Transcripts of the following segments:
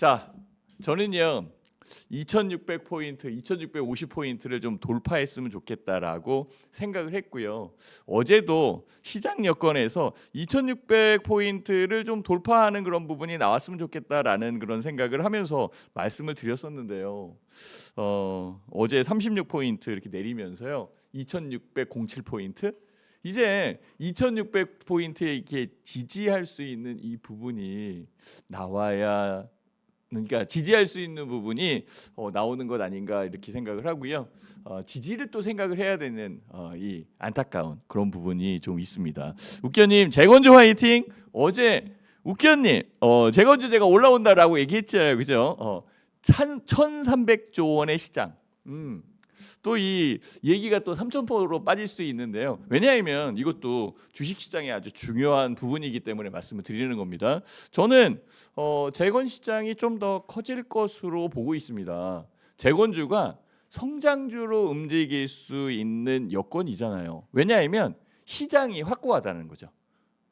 자, 저는요. 2600포인트, 2650포인트를 좀 돌파했으면 좋겠다라고 생각을 했고요. 어제도 시장 여건에서 2600포인트를 좀 돌파하는 그런 부분이 나왔으면 좋겠다라는 그런 생각을 하면서 말씀을 드렸었는데요. 어, 어제 36포인트 이렇게 내리면서요. 2607포인트 이제 2600포인트에 이렇게 지지할 수 있는 이 부분이 나와야 그러니까 지지할 수 있는 부분이 어, 나오는 것 아닌가 이렇게 생각을 하고요. 어, 지지를 또 생각을 해야 되는 어, 이 안타까운 그런 부분이 좀 있습니다. 웃겨님 재건주 화이팅. 어제 웃겨님 어, 재건주 제가 올라온다라고 얘기했잖아요, 그죠? 어, 1,300조 원의 시장. 음. 또 이 얘기가 또 3,000%로 빠질 수도 있는데요. 왜냐하면 이것도 주식시장의 아주 중요한 부분이기 때문에 말씀을 드리는 겁니다. 저는 어, 재건 시장이 좀 더 커질 것으로 보고 있습니다. 재건주가 성장주로 움직일 수 있는 여건이잖아요. 왜냐하면 시장이 확고하다는 거죠.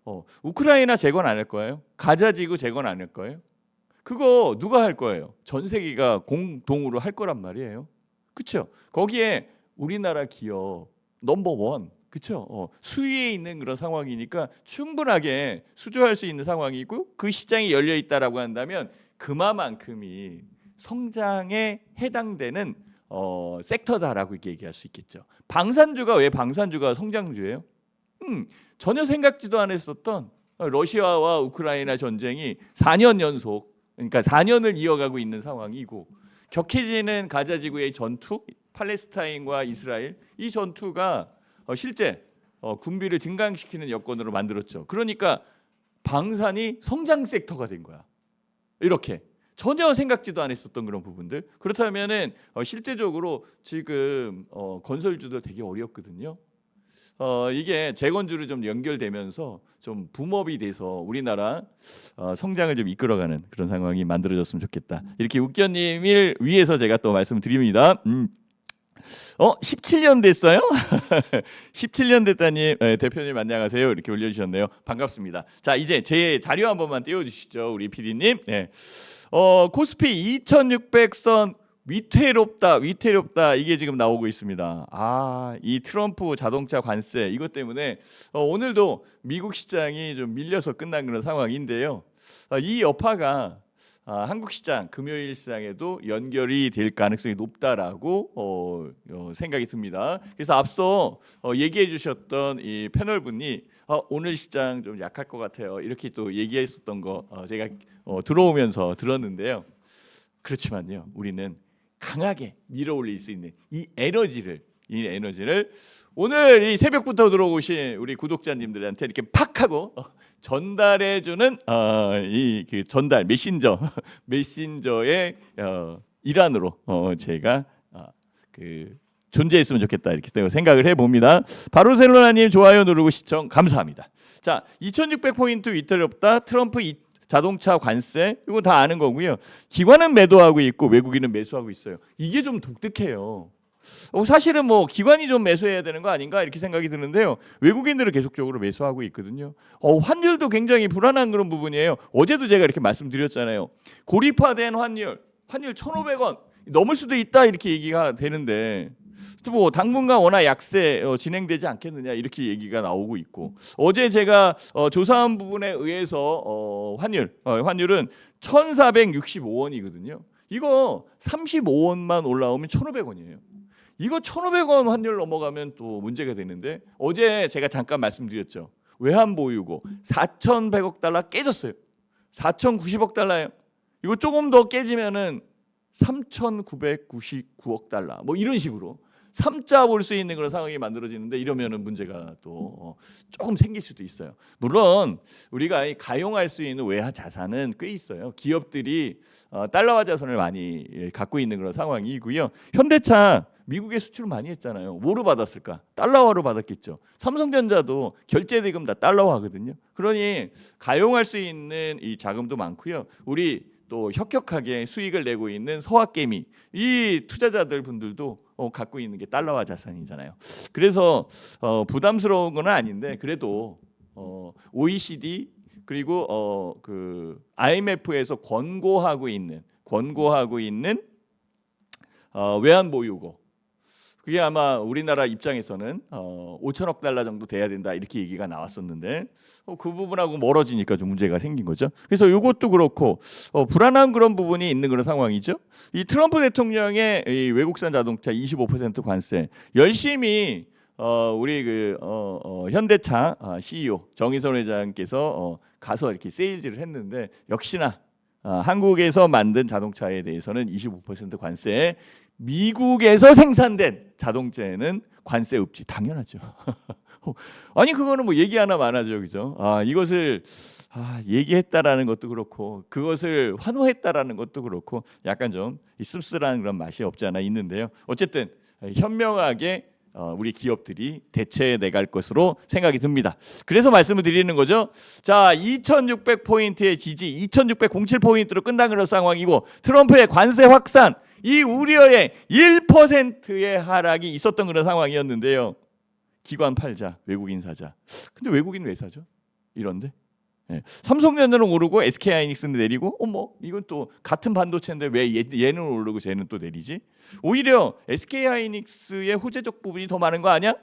어, 우크라이나 재건 안 할 거예요? 가자 지구 재건 안 할 거예요? 그거 누가 할 거예요? 전 세계가 공동으로 할 거란 말이에요. 그렇죠? 거기에 우리나라 기업 넘버 원 그렇죠? 어, 수위에 있는 그런 상황이니까 충분하게 수주할 수 있는 상황이고 그 시장이 열려 있다라고 한다면 그만큼이 성장에 해당되는 어, 섹터다라고 얘기할 수 있겠죠. 방산주가 왜 방산주가 성장주예요? 음, 전혀 생각지도 않았었던 러시아와 우크라이나 전쟁이 4년 연속 그러니까 4년을 이어가고 있는 상황이고 격해지는 가자 지구의 전투, 팔레스타인과 이스라엘 이 전투가 어, 실제 어, 군비를 증강시키는 여건으로 만들었죠. 그러니까 방산이 성장 섹터가 된 거야. 이렇게 전혀 생각지도 않았었던 그런 부분들. 그렇다면은 어, 실제적으로 지금 어, 건설주들 되게 어렵거든요. 어, 이게 재건주로 좀 연결되면서 좀 붐업이 돼서 우리나라 어, 성장을 좀 이끌어가는 그런 상황이 만들어졌으면 좋겠다. 이렇게 웃겨님을 위해서 제가 또 말씀드립니다. 음. 어, 17년 됐어요? 17년 됐다님 예, 대표님 안녕하세요. 이렇게 올려주셨네요. 반갑습니다. 자 이제 제 자료 한 번만 띄워주시죠, 우리 PD님. 네. 어, 코스피 2,600선 위태롭다, 위태롭다 이게 지금 나오고 있습니다. 아, 이 트럼프 자동차 관세 이것 때문에 어, 오늘도 미국 시장이 좀 밀려서 끝난 그런 상황인데요. 어, 이 여파가 아, 한국 시장 금요일 시장에도 연결이 될 가능성이 높다라고 어, 어, 생각이 듭니다. 그래서 앞서 어, 얘기해 주셨던 이 패널 분이 어, 오늘 시장 좀 약할 것 같아요. 이렇게 또 얘기했었던 거 어, 제가 어, 들어오면서 들었는데요. 그렇지만요, 우리는 강하게 밀어올릴 수 있는 이 에너지를 이 에너지를 오늘 이 새벽부터 들어오신 우리 구독자님들한테 이렇게 팍 하고 어, 전달해주는 어, 이그 전달 메신저 메신저의 어, 일환으로 어, 제가 어, 그 존재했으면 좋겠다 이렇게 생각을 해봅니다. 바로셀로나님 좋아요 누르고 시청 감사합니다. 자, 2,600 포인트 위태롭다 트럼프 이, 자동차 관세 이거 다 아는 거고요. 기관은 매도하고 있고 외국인은 매수하고 있어요. 이게 좀 독특해요. 어, 사실은 뭐 기관이 좀 매수해야 되는 거 아닌가 이렇게 생각이 드는데요. 외국인들은 계속적으로 매수하고 있거든요. 어, 환율도 굉장히 불안한 그런 부분이에요. 어제도 제가 이렇게 말씀드렸잖아요. 고립화된 환율, 환율 1,500원 넘을 수도 있다 이렇게 얘기가 되는데 또 뭐 당분간 워낙 약세 어, 진행되지 않겠느냐 이렇게 얘기가 나오고 있고 어제 제가 어, 조사한 부분에 의해서 어, 환율 어, 환율은 1,465원이거든요. 이거 35원만 올라오면 1,500원이에요. 이거 1,500원 환율 넘어가면 또 문제가 되는데 어제 제가 잠깐 말씀드렸죠. 외환 보유고 4,100억 달러 깨졌어요. 4,090억 달러예요. 이거 조금 더 깨지면은 3,999억 달러 뭐 이런 식으로 삼자 볼 수 있는 그런 상황이 만들어지는데 이러면은 문제가 또 어, 조금 생길 수도 있어요. 물론 우리가 이 가용할 수 있는 외화 자산은 꽤 있어요. 기업들이 어, 달러화 자산을 많이 예, 갖고 있는 그런 상황이고요. 현대차 미국에 수출을 많이 했잖아요. 뭐로 받았을까? 달러화로 받았겠죠. 삼성전자도 결제 대금 다 달러화거든요. 그러니 가용할 수 있는 이 자금도 많고요. 우리 또 혁혁하게 수익을 내고 있는 서학개미 이 투자자들 분들도 어, 갖고 있는 게 달러화 자산이잖아요. 그래서 어, 부담스러운 건 아닌데 그래도 어, OECD 그리고 어 그 IMF에서 권고하고 있는 권고하고 있는 어 외환 보유고 그게 아마 우리나라 입장에서는 어 5천억 달러 정도 돼야 된다 이렇게 얘기가 나왔었는데 어, 그 부분하고 멀어지니까 좀 문제가 생긴 거죠. 그래서 이것도 그렇고 어, 불안한 그런 부분이 있는 그런 상황이죠. 이 트럼프 대통령의 이 외국산 자동차 25% 관세 열심히 어, 우리 그 어, 어, 현대차 아, CEO 정의선 회장께서 어, 가서 이렇게 세일즈를 했는데 역시나 아, 한국에서 만든 자동차에 대해서는 25% 관세, 미국에서 생산된 자동차에는 관세 없지 당연하죠. 아니 그거는 뭐 얘기 하나 많아죠, 그죠? 아 이것을 아, 얘기했다라는 것도 그렇고 그것을 환호했다라는 것도 그렇고 약간 좀이 씁쓸한 그런 맛이 없지 않아 있는데요. 어쨌든 현명하게 어, 우리 기업들이 대처해 내갈 것으로 생각이 듭니다. 그래서 말씀을 드리는 거죠. 자, 2,600 포인트의 지지, 2,607 포인트로 끝난 그런 상황이고 트럼프의 관세 확산 이 우려에 1%의 하락이 있었던 그런 상황이었는데요. 기관 팔자, 외국인 사자. 근데 외국인 왜 사죠? 이런데. 예. 삼성전자는 오르고 SK 하이닉스는 내리고 어머 이건 또 같은 반도체인데 왜 얘, 얘는 오르고 쟤는 또 내리지? 오히려 SK 하이닉스의 호재적 부분이 더 많은 거 아니야?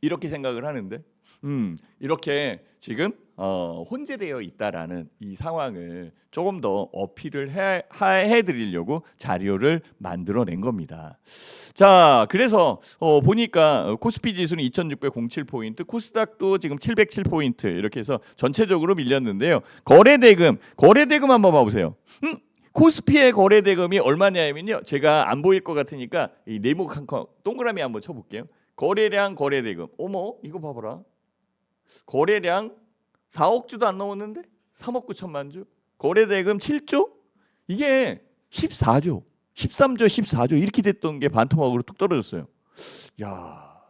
이렇게 생각을 하는데 음, 이렇게 지금 어, 혼재되어 있다라는 이 상황을 조금 더 어필을 해, 하- 해드리려고 자료를 만들어낸 겁니다. 자, 그래서 어, 보니까 어, 코스피 지수는 2,607 포인트, 코스닥도 지금 707 포인트 이렇게 해서 전체적으로 밀렸는데요. 거래 대금, 거래 대금 한번 봐보세요. 음, 코스피의 거래 대금이 얼마냐면요. 제가 안 보일 것 같으니까 이 네모 칸 동그라미 한번 쳐볼게요. 거래량 거래 대금. 어머, 이거 봐봐라. 거래량 4억 주도 안 넘었는데 3억 9천만 주. 거래 대금 7조? 이게 14조, 13조, 14조 이렇게 됐던 게 반토막으로 뚝 떨어졌어요. 야,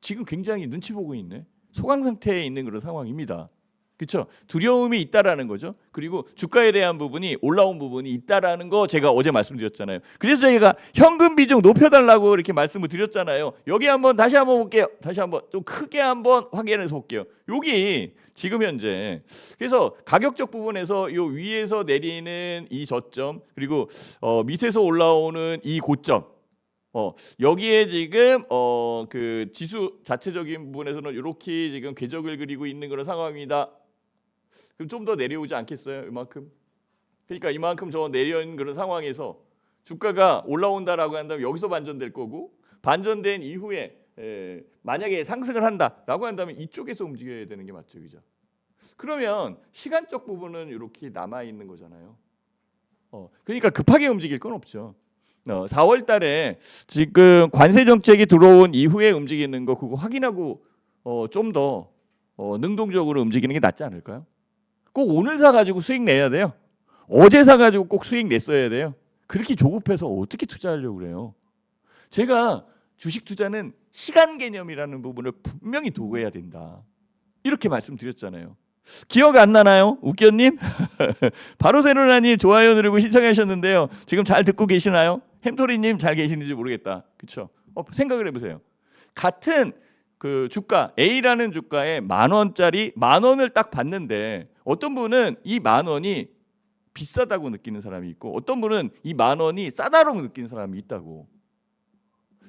지금 굉장히 눈치 보고 있네. 소강 상태에 있는 그런 상황입니다. 그렇죠? 두려움이 있다라는 거죠. 그리고 주가에 대한 부분이 올라온 부분이 있다라는 거 제가 어제 말씀드렸잖아요. 그래서 저희가 현금 비중 높여달라고 이렇게 말씀을 드렸잖아요. 여기 한번 다시 한번 볼게요. 다시 한번 좀 크게 한번 확인해서 볼게요. 여기 지금 현재 그래서 가격적 부분에서 요 위에서 내리는 이 저점 그리고 어, 밑에서 올라오는 이 고점 어 여기에 지금 어 그 지수 자체적인 부분에서는 이렇게 지금 궤적을 그리고 있는 그런 상황입니다. 그럼 좀 더 내려오지 않겠어요? 이만큼. 그러니까 이만큼 저 내려온 그런 상황에서 주가가 올라온다라고 한다면 여기서 반전될 거고 반전된 이후에 에, 만약에 상승을 한다라고 한다면 이쪽에서 움직여야 되는 게 맞죠, 그죠? 그러면 시간적 부분은 이렇게 남아 있는 거잖아요. 어, 그러니까 급하게 움직일 건 없죠. 어, 4월 달에 지금 관세 정책이 들어온 이후에 움직이는 거 그거 확인하고 어, 좀더 어, 능동적으로 움직이는 게 낫지 않을까요? 꼭 오늘 사 가지고 수익 내야 돼요. 어제 사 가지고 꼭 수익 냈어야 돼요. 그렇게 조급해서 어떻게 투자하려고 그래요? 제가 주식 투자는 시간 개념이라는 부분을 분명히 두고 해야 된다. 이렇게 말씀드렸잖아요. 기억 안 나나요? 웃겨님? 바로 세로나님 좋아요 누르고 신청하셨는데요. 지금 잘 듣고 계시나요? 햄토리님 잘 계시는지 모르겠다. 그렇죠? 어, 생각을 해보세요. 같은 그 주가 A라는 주가에 만 원짜리 만 원을 딱 받는데 어떤 분은 이 만 원이 비싸다고 느끼는 사람이 있고 어떤 분은 이 만 원이 싸다고 느끼는 사람이 있다고.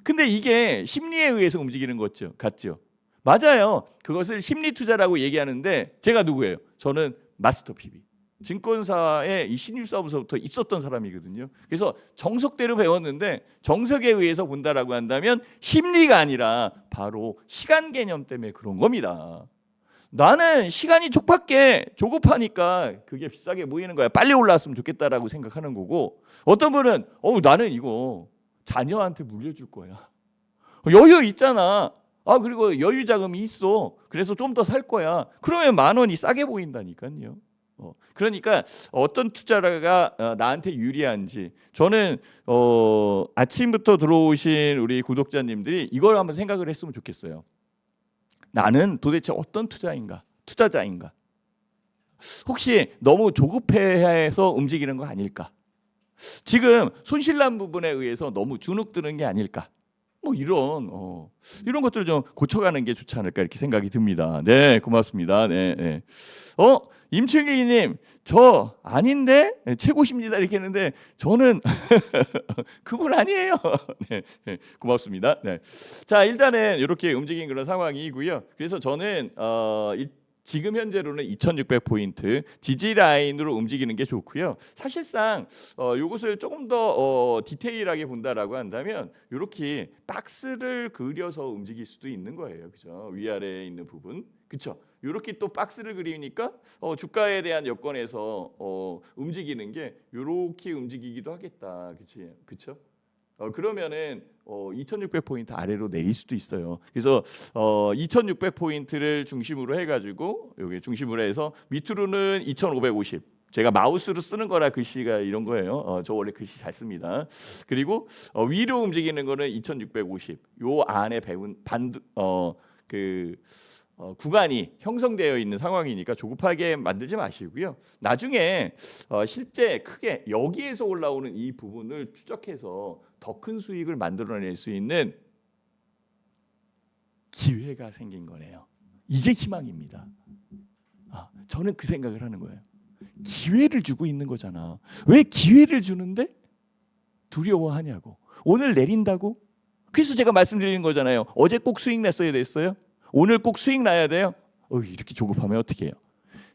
근데 이게 심리에 의해서 움직이는 거죠. 같죠? 맞아요. 그것을 심리 투자라고 얘기하는데 제가 누구예요? 저는 마스터 PB. 증권사의 이 신입사부서부터 있었던 사람이거든요. 그래서 정석대로 배웠는데 정석에 의해서 본다라고 한다면 심리가 아니라 바로 시간 개념 때문에 그런 겁니다. 나는 시간이 촉박해 조급하니까 그게 비싸게 보이는 거야. 빨리 올라왔으면 좋겠다라고 생각하는 거고 어떤 분은 어 나는 이거 자녀한테 물려줄 거야. 여유 있잖아. 아 그리고 여유 자금이 있어. 그래서 좀 더 살 거야. 그러면 만 원이 싸게 보인다니까요. 어, 그러니까 어떤 투자가 어, 나한테 유리한지 저는 어, 아침부터 들어오신 우리 구독자님들이 이걸 한번 생각을 했으면 좋겠어요. 나는 도대체 어떤 투자인가? 투자자인가? 혹시 너무 조급해서 움직이는 거 아닐까? 지금 손실난 부분에 의해서 너무 주눅 드는 게 아닐까? 뭐 이런 어, 이런 것들을 좀 고쳐가는 게 좋지 않을까 이렇게 생각이 듭니다. 네, 고맙습니다. 네, 네. 어 임충기님 저 아닌데 네, 최고십니다 이렇게 했는데 저는 그분 아니에요. 네, 네, 고맙습니다. 네. 자 일단은 이렇게 움직인 그런 상황이고요. 그래서 저는 어, 이, 지금 현재로는 2,600 포인트 지지 라인으로 움직이는 게 좋고요. 사실상 어, 이것을 조금 더 어, 디테일하게 본다라고 한다면 이렇게 박스를 그려서 움직일 수도 있는 거예요. 그죠? 위아래에 있는 부분. 그렇죠? 이렇게 또 박스를 그리니까 어, 주가에 대한 여건에서 어, 움직이는 게 이렇게 움직이기도 하겠다. 그치? 그렇죠? 어, 그러면은 어, 2,600 포인트 아래로 내릴 수도 있어요. 그래서 어, 2,600 포인트를 중심으로 해가지고 여기 중심으로 해서 밑으로는 2,550. 제가 마우스로 쓰는 거라 글씨가 이런 거예요. 어, 저 원래 글씨 잘 씁니다. 그리고 어, 위로 움직이는 거는 2,650. 요 안에 배운 반어그 어, 구간이 형성되어 있는 상황이니까 조급하게 만들지 마시고요. 나중에 어, 실제 크게 여기에서 올라오는 이 부분을 추적해서 더 큰 수익을 만들어낼 수 있는 기회가 생긴 거네요. 이게 희망입니다. 아, 저는 그 생각을 하는 거예요. 기회를 주고 있는 거잖아. 왜 기회를 주는데 두려워하냐고. 오늘 내린다고? 그래서 제가 말씀드리는 거잖아요. 어제 꼭 수익 냈어야 됐어요. 오늘 꼭 수익 나야 돼요. 어, 이렇게 조급하면 어떻게 해요?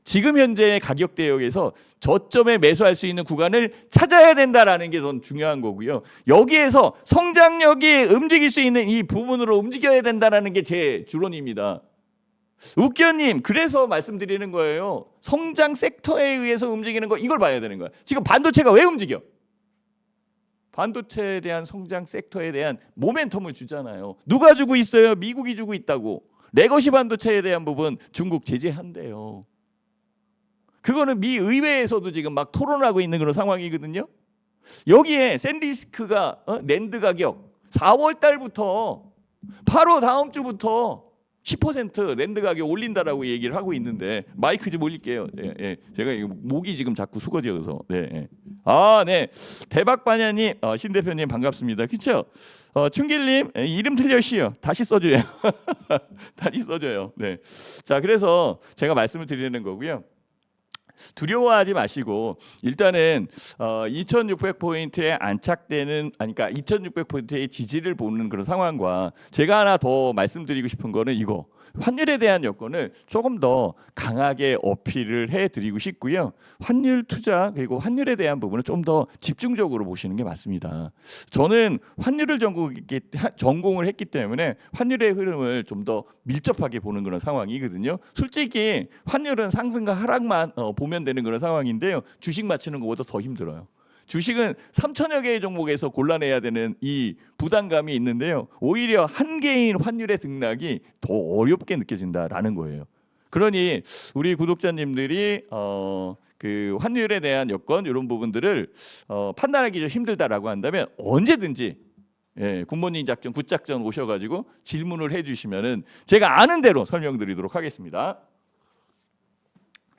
지금 현재의 가격 대역에서 저점에 매수할 수 있는 구간을 찾아야 된다라는 게 더 중요한 거고요. 여기에서 성장력이 움직일 수 있는 이 부분으로 움직여야 된다라는 게 제 주론입니다. 웃겨님, 그래서 말씀드리는 거예요. 성장 섹터에 의해서 움직이는 거 이걸 봐야 되는 거야. 지금 반도체가 왜 움직여? 반도체에 대한 성장 섹터에 대한 모멘텀을 주잖아요. 누가 주고 있어요? 미국이 주고 있다고. 레거시 반도체에 대한 부분 중국 제재한대요. 그거는 미 의회에서도 지금 막 토론하고 있는 그런 상황이거든요. 여기에 샌디스크가 어? 낸드 가격 4월 달부터 바로 다음 주부터 10% 랜드 가격 올린다라고 얘기를 하고 있는데 마이크 좀 올릴게요. 예, 예. 제가 목이 지금 자꾸 수거져서. 네. 예. 아, 네. 대박 바냐님, 어, 신 대표님 반갑습니다. 그렇죠? 어, 충길님 예, 이름 틀려시요. 다시 써줘요. 다시 써줘요. 네. 자, 그래서 제가 말씀을 드리는 거고요. 두려워하지 마시고 일단은 어, 2,600 포인트에 안착되는 아니 그러니까 2,600 포인트의 지지를 보는 그런 상황과 제가 하나 더 말씀드리고 싶은 거는 이거 환율에 대한 여건을 조금 더 강하게 어필을 해드리고 싶고요. 환율 투자 그리고 환율에 대한 부분을 좀 더 집중적으로 보시는 게 맞습니다. 저는 환율을 전공을 했기 때문에 환율의 흐름을 좀 더 밀접하게 보는 그런 상황이거든요. 솔직히 환율은 상승과 하락만 어, 보면 되는 그런 상황인데요. 주식 맞추는 것보다 더 힘들어요. 주식은 3천여 개의 종목에서 골라내야 되는 이 부담감이 있는데요. 오히려 한 개인 환율의 등락이 더 어렵게 느껴진다라는 거예요. 그러니 우리 구독자님들이 어, 그 환율에 대한 여건 이런 부분들을 어, 판단하기 좀 힘들다라고 한다면 언제든지 예, 굿모닝 작전, 굿작전 오셔가지고 질문을 해주시면은 제가 아는 대로 설명드리도록 하겠습니다.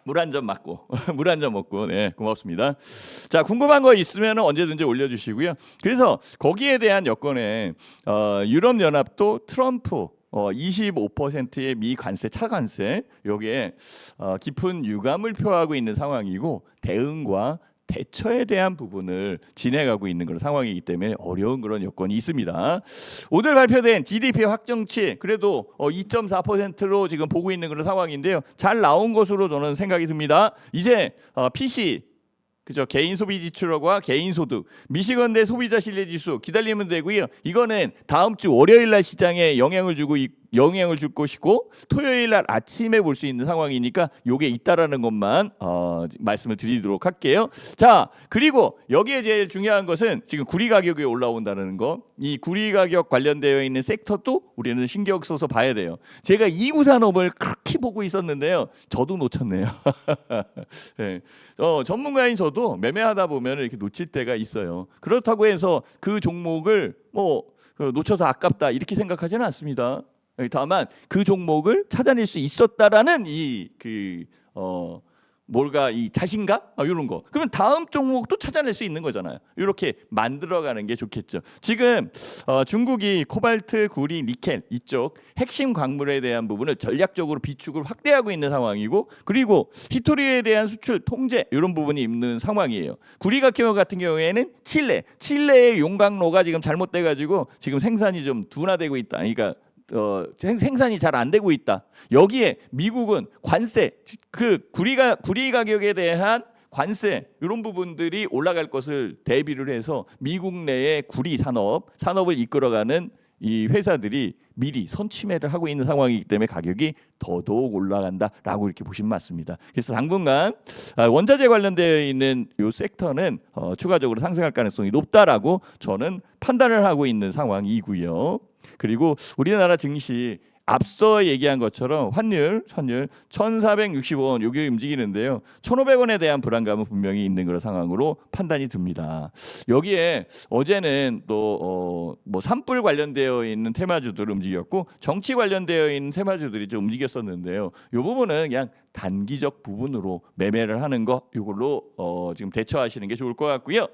물 한 잔 맞고 물 한 잔 먹고 네 고맙습니다. 자 궁금한 거 있으면 언제든지 올려주시고요. 그래서 거기에 대한 여건에 어, 유럽 연합도 트럼프 어, 25%의 미 관세 차관세 여기에 어, 깊은 유감을 표하고 있는 상황이고 대응과 대처에 대한 부분을 진행하고 있는 그런 상황이기 때문에 어려운 그런 여건이 있습니다. 오늘 발표된 GDP 확정치 그래도 어, 2.4%로 지금 보고 있는 그런 상황인데요. 잘 나온 것으로 저는 생각이 듭니다. 이제 어, PC 그죠 개인 소비 지출과 개인 소득 미시건대 소비자 신뢰 지수 기다리면 되고요. 이거는 다음 주 월요일 날 시장에 영향을 주고 있, 영향을 줄 것이고 토요일 날 아침에 볼 수 있는 상황이니까 요게 있다라는 것만 어, 말씀을 드리도록 할게요. 자 그리고 여기에 제일 중요한 것은 지금 구리 가격이 올라온다는 거. 이 구리 가격 관련되어 있는 섹터도 우리는 신경 써서 봐야 돼요. 제가 이구 산업을 그렇게 보고 있었는데요. 저도 놓쳤네요. 네. 어, 전문가인 저도 매매하다 보면 이렇게 놓칠 때가 있어요. 그렇다고 해서 그 종목을 뭐 어, 놓쳐서 아깝다 이렇게 생각하지는 않습니다. 다만 그 종목을 찾아낼 수 있었다라는 이그 어, 뭘가 이 자신감 아, 이런 거 그러면 다음 종목도 찾아낼 수 있는 거잖아요. 이렇게 만들어가는 게 좋겠죠. 지금 어, 중국이 코발트, 구리, 니켈 이쪽 핵심 광물에 대한 부분을 전략적으로 비축을 확대하고 있는 상황이고 그리고 히토리에 대한 수출 통제 이런 부분이 있는 상황이에요. 구리 같은 경우에는 칠레, 칠레의 용광로가 지금 잘못돼 가지고 지금 생산이 좀 둔화되고 있다. 그러니까 어, 생- 생산이 잘 안 되고 있다. 여기에 미국은 관세 그 구리가 구리 가격에 대한 관세 이런 부분들이 올라갈 것을 대비를 해서 미국 내의 구리 산업 산업을 이끌어가는 이 회사들이 미리 선취매를 하고 있는 상황이기 때문에 가격이 더더욱 올라간다라고 이렇게 보시면 맞습니다. 그래서 당분간 아, 원자재 관련되어 있는 이 섹터는 어, 추가적으로 상승할 가능성이 높다라고 저는 판단을 하고 있는 상황이고요. 그리고 우리나라 증시 앞서 얘기한 것처럼 환율, 환율 1,460원 여기 움직이는데요. 1,500원에 대한 불안감은 분명히 있는 그런 상황으로 판단이 듭니다. 여기에 어제는 또뭐 산불 관련되어 있는 테마주들 움직였고 정치 관련되어 있는 테마주들이 좀 움직였었는데요. 이 부분은 그냥 단기적 부분으로 매매를 하는 거 이걸로 어, 지금 대처하시는 게 좋을 것 같고요.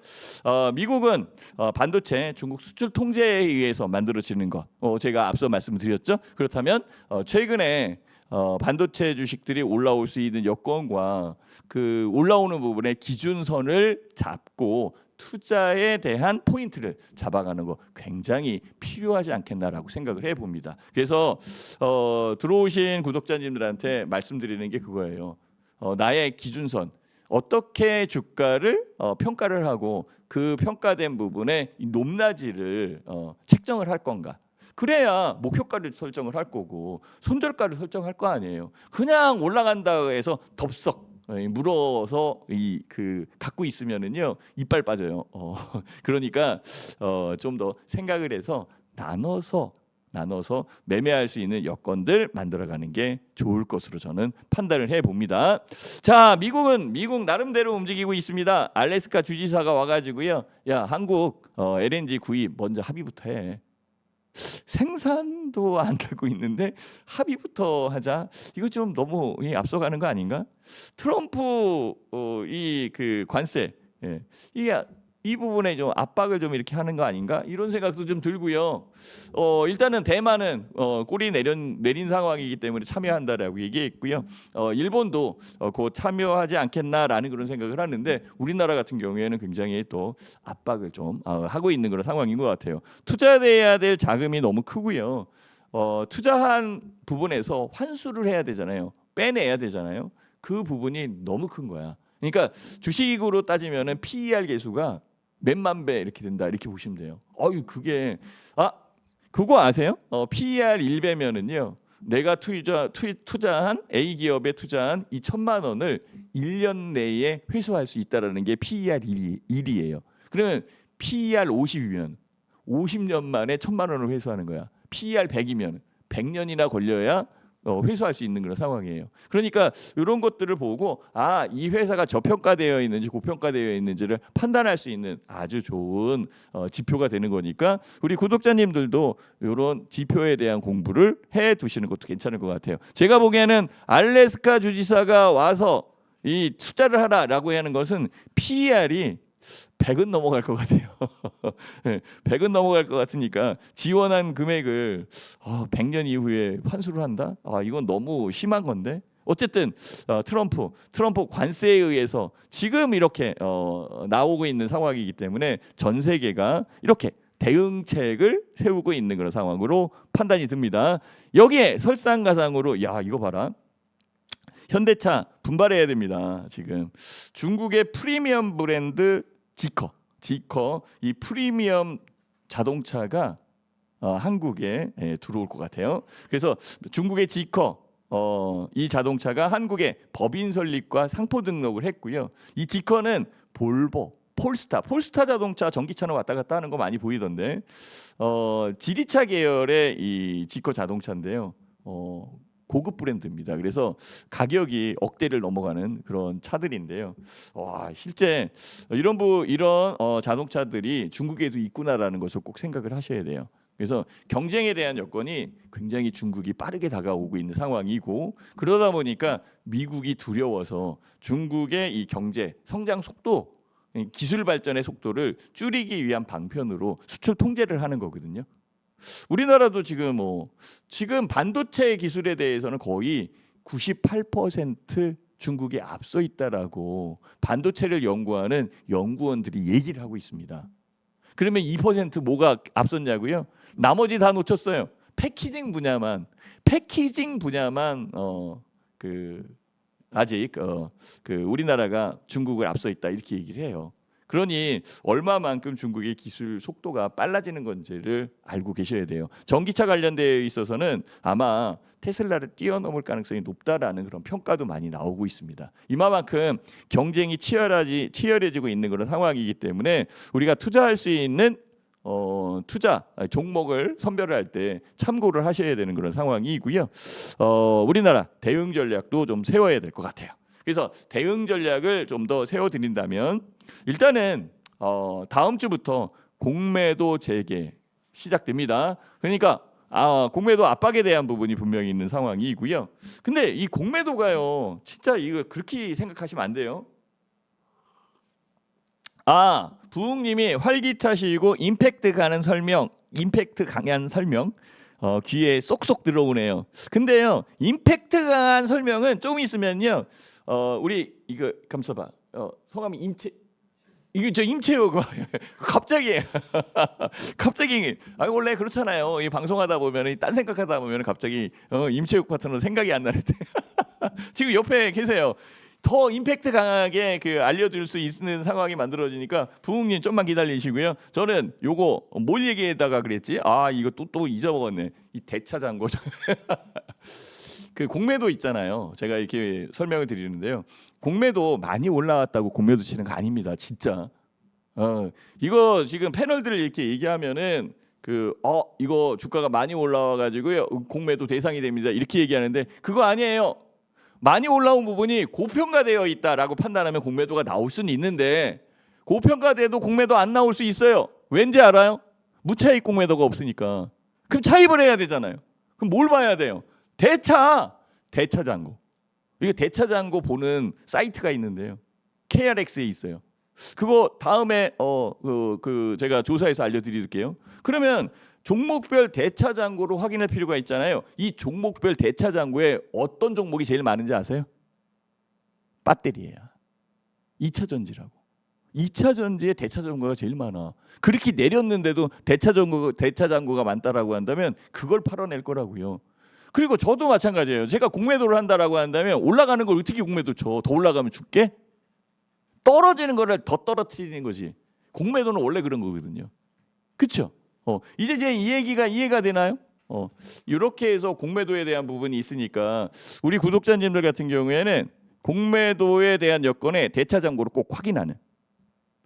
어, 미국은 어, 반도체 중국 수출 통제에 의해서 만들어지는 것, 어, 제가 앞서 말씀드렸죠. 그렇다면 어, 최근에 어, 반도체 주식들이 올라올 수 있는 여건과 그 올라오는 부분의 기준선을 잡고 투자에 대한 포인트를 잡아가는 거 굉장히 필요하지 않겠나라고 생각을 해봅니다. 그래서 어, 들어오신 구독자님들한테 말씀드리는 게 그거예요. 어, 나의 기준선 어떻게 주가를 어, 평가를 하고 그 평가된 부분에 이 높낮이를 어, 책정을 할 건가? 그래야 목표가를 설정을 할 거고 손절가를 설정할 거 아니에요. 그냥 올라간다 해서 덥석 물어서 이 그 갖고 있으면은요 이빨 빠져요. 어, 그러니까 어, 좀 더 생각을 해서 나눠서 나눠서 매매할 수 있는 여건들 만들어가는 게 좋을 것으로 저는 판단을 해 봅니다. 자, 미국은 미국 나름대로 움직이고 있습니다. 알래스카 주지사가 와가지고요, 야 한국 어, LNG 구입 먼저 합의부터 해. 생산도 안 되고 있는데 합의부터 하자. 이거 좀 너무 이 앞서가는 거 아닌가? 트럼프 어, 이그 관세 예. 이게 이 부분에 좀 압박을 좀 이렇게 하는 거 아닌가 이런 생각도 좀 들고요. 어 일단은 대만은 어 꼬리 내린 내린 상황이기 때문에 참여한다라고 얘기했고요. 어 일본도 어, 곧 참여하지 않겠나라는 그런 생각을 하는데 우리나라 같은 경우에는 굉장히 또 압박을 좀 어, 하고 있는 그런 상황인 것 같아요. 투자돼야 될 자금이 너무 크고요. 어 투자한 부분에서 환수를 해야 되잖아요. 빼내야 되잖아요. 그 부분이 너무 큰 거야. 그러니까 주식으로 따지면은 PER 계수가 몇만 배 이렇게 된다 이렇게 보시면 돼요. 어유 그게 아 그거 아세요? 어, PER 1배면은요. 내가 투자 투, 투자한 A 기업에 투자한 이 천만 원을 1년 내에 회수할 수 있다라는 게 PER 1이, 1이에요. 그러면 PER 50이면 50년 만에 천만 원을 회수하는 거야. PER 100이면 100년이나 걸려야 어, 회수할 수 있는 그런 상황이에요. 그러니까 이런 것들을 보고 아 이 회사가 저평가되어 있는지 고평가되어 있는지를 판단할 수 있는 아주 좋은 어, 지표가 되는 거니까 우리 구독자님들도 이런 지표에 대한 공부를 해 두시는 것도 괜찮을 것 같아요. 제가 보기에는 알래스카 주지사가 와서 이 투자를 하라라고 하는 것은 PER이 100은 넘어갈 것 같아요. 예, 100은 넘어갈 것 같으니까 지원한 금액을 아, 100년 이후에 환수를 한다? 아, 이건 너무 심한 건데. 어쨌든 어, 트럼프 트럼프 관세에 의해서 지금 이렇게 어, 나오고 있는 상황이기 때문에 전 세계가 이렇게 대응책을 세우고 있는 그런 상황으로 판단이 듭니다. 여기에 설상가상으로 야 이거 봐라. 현대차 분발해야 됩니다. 지금 중국의 프리미엄 브랜드 지커, 지커 이 프리미엄 자동차가 어, 한국에 예, 들어올 것 같아요. 그래서 중국의 지커 어, 이 자동차가 한국에 법인 설립과 상표 등록을 했고요. 이 지커는 볼보, 폴스타, 폴스타 자동차 전기차는 왔다 갔다 하는 거 많이 보이던데 어, 지리차 계열의 이 지커 자동차인데요. 어, 고급 브랜드입니다. 그래서 가격이 억대를 넘어가는 그런 차들인데요. 와 실제 이런 부 이런 어, 자동차들이 중국에도 있구나라는 것을 꼭 생각을 하셔야 돼요. 그래서 경쟁에 대한 여건이 굉장히 중국이 빠르게 다가오고 있는 상황이고 그러다 보니까 미국이 두려워서 중국의 이 경제 성장 속도 이 기술 발전의 속도를 줄이기 위한 방편으로 수출 통제를 하는 거거든요. 우리나라도 지금 뭐 지금 반도체 기술에 대해서는 거의 98% 중국에 앞서 있다라고 반도체를 연구하는 연구원들이 얘기를 하고 있습니다. 그러면 2% 뭐가 앞섰냐고요? 나머지 다 놓쳤어요. 패키징 분야만 패키징 분야만 어 그 아직 어 그 우리나라가 중국을 앞서 있다 이렇게 얘기를 해요. 그러니 얼마만큼 중국의 기술 속도가 빨라지는 건지를 알고 계셔야 돼요. 전기차 관련되어 있어서는 아마 테슬라를 뛰어넘을 가능성이 높다라는 그런 평가도 많이 나오고 있습니다. 이마만큼 경쟁이 치열하지 치열해지고 있는 그런 상황이기 때문에 우리가 투자할 수 있는 어, 투자 종목을 선별을 할 때 참고를 하셔야 되는 그런 상황이고요. 어, 우리나라 대응 전략도 좀 세워야 될 것 같아요. 그래서 대응 전략을 좀 더 세워 드린다면 일단은 어, 다음 주부터 공매도 재개 시작됩니다. 그러니까 아, 공매도 압박에 대한 부분이 분명히 있는 상황이고요. 근데 이 공매도가요, 진짜 이거 그렇게 생각하시면 안 돼요. 아, 부흥님이 활기차시고 임팩트 가는 설명, 임팩트 강한 설명. 어, 귀에 쏙쏙 들어오네요. 근데요, 임팩트 강한 설명은 좀 있으면요, 어, 우리 이거 감사봐. 어, 성함이 임채 이게 저 임채호 그 갑자기 갑자기 아 원래 그렇잖아요. 이 방송하다 보면 딴 생각하다 보면 갑자기 어, 임채욱 파트너 생각이 안 나는데 지금 옆에 계세요. 더 임팩트 강하게 그 알려줄 수 있는 상황이 만들어지니까 부흥님 좀만 기다리시고요. 저는 요거 뭘 얘기에다가 그랬지? 아 이거 또 또 잊어먹었네. 이 대차장고 그 공매도 있잖아요. 제가 이렇게 설명을 드리는데요. 공매도 많이 올라왔다고 공매도 치는 거 아닙니다. 진짜. 어, 이거 지금 패널들을 이렇게 얘기하면은 그 어 이거 주가가 많이 올라와 가지고요. 공매도 대상이 됩니다. 이렇게 얘기하는데 그거 아니에요. 많이 올라온 부분이 고평가되어 있다라고 판단하면 공매도가 나올 수는 있는데 고평가돼도 공매도 안 나올 수 있어요. 왠지 알아요? 무차익 공매도가 없으니까. 그럼 차입을 해야 되잖아요. 그럼 뭘 봐야 돼요? 대차, 대차 잔고. 이거 대차 잔고 보는 사이트가 있는데요. KRX에 있어요. 그거 다음에 어그 그 제가 조사해서 알려드릴게요. 그러면 종목별 대차 잔고로 확인할 필요가 있잖아요. 이 종목별 대차 잔고에 어떤 종목이 제일 많은지 아세요? 배터리예요. 2차 전지라고. 2차 전지에 대차 잔고가 제일 많아. 그렇게 내렸는데도 대차 잔고 대차 잔고가 많다라고 한다면 그걸 팔아낼 거라고요. 그리고 저도 마찬가지예요. 제가 공매도를 한다라고 한다면 올라가는 걸 어떻게 공매도 쳐? 더 올라가면 죽게? 떨어지는 거를 더 떨어뜨리는 거지. 공매도는 원래 그런 거거든요. 그렇죠? 어, 이제 제 이 얘기가 이해가 되나요? 어, 이렇게 해서 공매도에 대한 부분이 있으니까 우리 구독자님들 같은 경우에는 공매도에 대한 여건에 대차 잔고를 꼭 확인하는,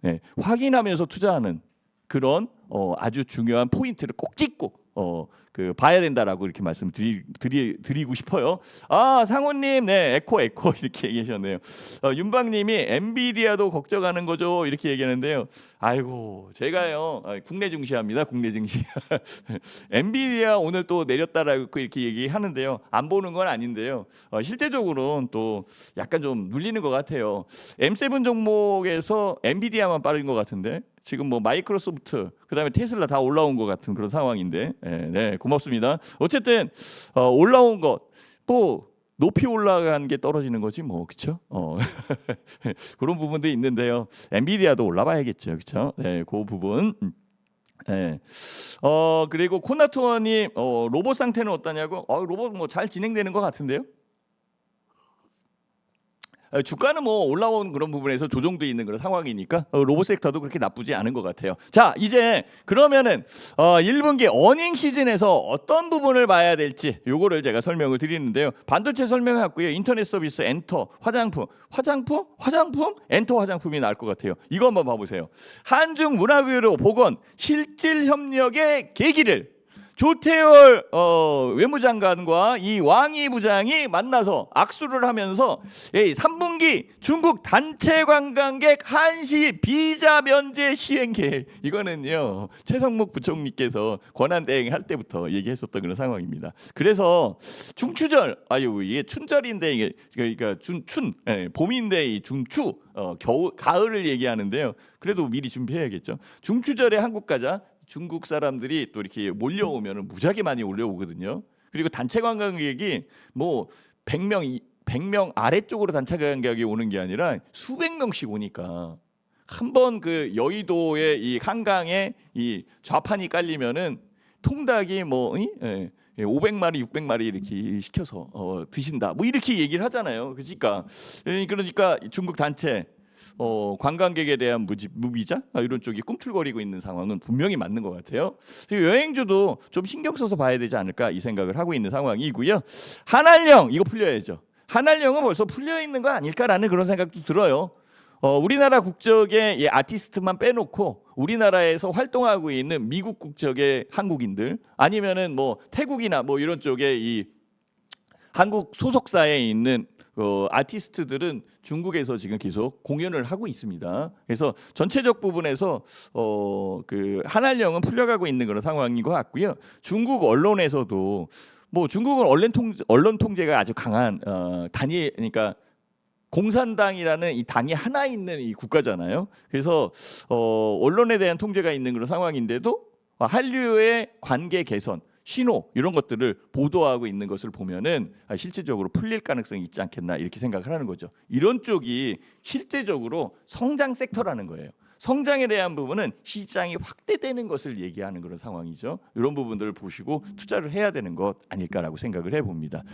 네, 확인하면서 투자하는 그런 어, 아주 중요한 포인트를 꼭 찍고 어, 그 봐야 된다라고 이렇게 말씀 드리, 드리, 드리고 싶어요. 아 상호님, 네 에코 에코 이렇게 얘기하셨네요. 어, 윤방님이 엔비디아도 걱정하는 거죠 이렇게 얘기하는데요. 아이고 제가요 아, 국내 증시합니다. 국내 증시. 엔비디아 오늘 또 내렸다라고 이렇게 얘기하는데요. 안 보는 건 아닌데요. 어, 실제적으로는 또 약간 좀 눌리는 것 같아요. M7 종목에서 엔비디아만 빠른 것 같은데 지금 뭐 마이크로소프트 그다음에 테슬라 다 올라온 것 같은 그런 상황인데 네, 네 고맙습니다. 어쨌든 어, 올라온 것 또 높이 올라간 게 떨어지는 거지 뭐 그렇죠? 어. 그런 부분도 있는데요. 엔비디아도 올라봐야겠죠, 그렇죠? 네, 그 부분. 음. 네. 어 그리고 코나토어님 어, 로봇 상태는 어떠냐고? 어, 로봇 뭐 잘 진행되는 것 같은데요. 어, 주가는 뭐 올라온 그런 부분에서 조정돼 있는 그런 상황이니까 어, 로봇 섹터도 그렇게 나쁘지 않은 것 같아요. 자 이제 그러면은 어, 1분기 어닝 시즌에서 어떤 부분을 봐야 될지 요거를 제가 설명을 드리는데요. 반도체 설명했고요. 인터넷 서비스 엔터 화장품 화장품 화장품 엔터 화장품이 나을 것 같아요. 이거 한번 봐보세요. 한중 문화교류 보건 실질 협력의 계기를 조태열 어, 외무장관과 이 왕이 부장이 만나서 악수를 하면서 이 3분기 중국 단체 관광객 한시 비자 면제 시행 계획 이거는요 최성목 부총리께서 권한 대행할 때부터 얘기했었던 그런 상황입니다. 그래서 중추절 아유 이게 춘절인데 이게 그러니까 춘춘 예, 봄인데 이 중추 어, 겨울 가을을 얘기하는데요. 그래도 미리 준비해야겠죠. 중추절에 한국 가자. 중국 사람들이 또 이렇게 몰려오면 무지하게 많이 올려오거든요. 그리고 단체 관광객이 뭐 100명 100명 아래쪽으로 단체 관광객이 오는 게 아니라 수백 명씩 오니까 한번 그 여의도의 이 한강에 이 좌판이 깔리면은 통닭이 뭐 이? 예, 예, 500마리, 600마리 이렇게 시켜서 어, 드신다. 뭐 이렇게 얘기를 하잖아요. 그러니까 예, 그러니까 중국 단체 어, 관광객에 대한 무지, 무비자 아, 이런 쪽이 꿈틀거리고 있는 상황은 분명히 맞는 것 같아요. 그리고 여행주도 좀 신경 써서 봐야 되지 않을까 이 생각을 하고 있는 상황이고요. 한알령 이거 풀려야죠. 한알령은 벌써 풀려 있는 거 아닐까라는 그런 생각도 들어요. 어, 우리나라 국적의 이 아티스트만 빼놓고 우리나라에서 활동하고 있는 미국 국적의 한국인들 아니면은 뭐 태국이나 뭐 이런 쪽에 이 한국 소속사에 있는 어, 아티스트들은 중국에서 지금 계속 공연을 하고 있습니다. 그래서 전체적 부분에서 어, 그 한알령은 풀려가고 있는 그런 상황인 것 같고요. 중국 언론에서도 뭐 중국은 언론 통 언론 통제가 아주 강한 어, 단위 그러니까 공산당이라는 이 당이 하나 있는 이 국가잖아요. 그래서 어, 언론에 대한 통제가 있는 그런 상황인데도 어, 한류의 관계 개선, 신호 이런 것들을 보도하고 있는 것을 보면은 아, 실질적으로 풀릴 가능성이 있지 않겠나 이렇게 생각을 하는 거죠. 이런 쪽이 실제적으로 성장 섹터라는 거예요. 성장에 대한 부분은 시장이 확대되는 것을 얘기하는 그런 상황이죠. 이런 부분들을 보시고 투자를 해야 되는 것 아닐까라고 생각을 해봅니다.